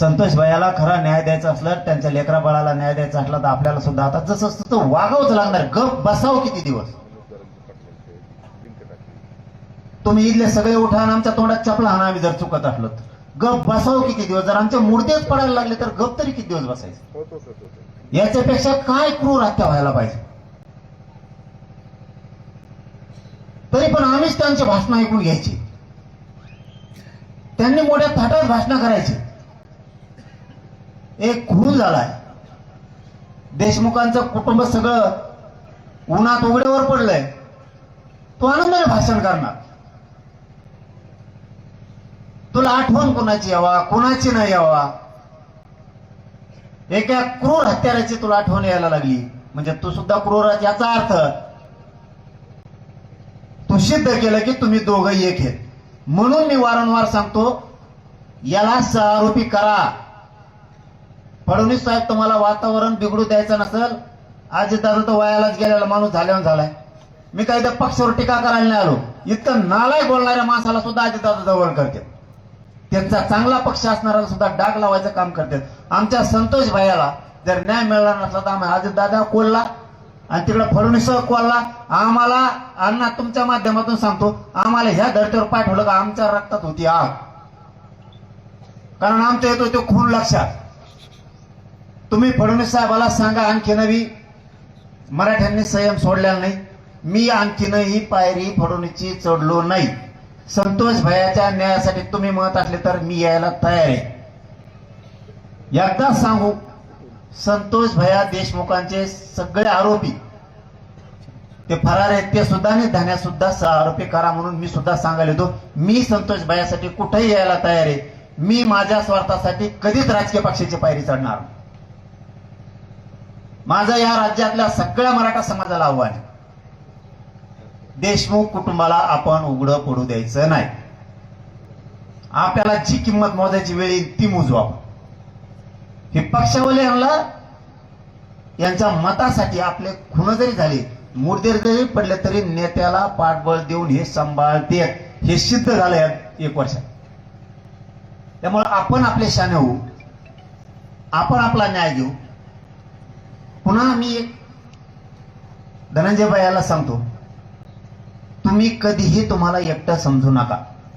संतोष भैयाला खरा न्याय द्यायचा असलं त्यांच्या लेकरा बाळाला न्याय द्यायचा असला तर आपल्याला सुद्धा आता जसं असतं तसं वागावंच लागणार गप बसावं किती दिवस? तुम्ही इथले सगळे उठा आणि आमच्या तोंडात चपला हाणा आम्ही जर चुकत असलो तर. गप बसावं किती दिवस? जर आमचे मुर्देच पडायला लागले तर गप तरी किती दिवस बसायचं? याच्यापेक्षा काय क्रूर हत्या व्हायला पाहिजे? तरी पण आम्हीच त्यांचे भाषण ऐकून घ्यायची. त्यांनी मोठ्या थाटात भाषण करायची. एक खून झालाय. देशमुखांचं कुटुंब सगळं उन्हात उघड्यावर पडलंय. तो आनंदाने भाषण करणार. तुला आठवण कोणाची यावा कोणाची नाही यावा? एका क्रूर हत्याराची तुला आठवण यायला लागली. म्हणजे तू सुद्धा क्रूर याचा अर्थ तू सिद्ध केलं की तुम्ही दोघं एक आहेत. म्हणून मी वारंवार सांगतो याला सहारोपी करा. फडणवीस साहेब तुम्हाला वातावरण बिघडू द्यायचं नसेल आज दादा तर वयालाच गेलेला माणूस झाल्यावर झालाय. मी काही त्या पक्षावर टीका करायला नाही आलो. इतकं नालाय बोलणाऱ्या माणसाला सुद्धा अजितदादा जवळ करते. त्यांचा चांगला पक्ष असणाऱ्याला सुद्धा डाग लावायचं काम करतात आमच्या संतोष भायाला जर न्याय मिळाला नसला तर आम्ही अजितदादा कोल्हा आणि तिकडे फडणवीस कोल्हा आम्हाला अण्णा तुमच्या माध्यमातून सांगतो आम्हाला ह्या धर्तीवर पाठवलं का आमच्या रक्तात होती आग. कारण आमच्या येतो तो खून लक्षात. तुम्ही फडणवीस साहेबाला सांगा आणखी नवी. मराठ्यांनी संयम सोडलेला नाही. मी आणखीनही पायरी फडणवीसची चढलो नाही. संतोष भयाच्या न्यायासाठी तुम्ही म्हणत असले तर मी यायला तयार आहे. एकदा सांगू संतोष भया देशमुखांचे सगळे आरोपी ते फरार आहेत ते सुद्धा आणि धान्या सुद्धा आरोपी करा म्हणून मी सुद्धा सांगायला येतो. मी संतोष भयासाठी कुठेही यायला तयार आहे. मी माझ्या स्वार्थासाठी कधीच राजकीय पक्षाची पायरी चढणार नाही. माझं या राज्यातल्या सगळ्या मराठा समाजाला आव्हान आहे. देशमुख कुटुंबाला आपण उघडं पडू द्यायचं नाही. आपल्याला जी किंमत मोजायची वेळ येईल ती मोजू आपण हे पक्षावले यांना यांच्या मतासाठी आपले खुण जरी झाले मुर्दे जरी पडले तरी नेत्याला पाठबळ देऊन हे सांभाळते. हे सिद्ध झालं एक वर्षात. त्यामुळे आपण आपले शाने होऊ. आपण आपला न्याय घेऊ. पुन्हा मी एक धनंजय याला सांगतो तुम्ही कधीही तुम्हाला एकटं समजू नका.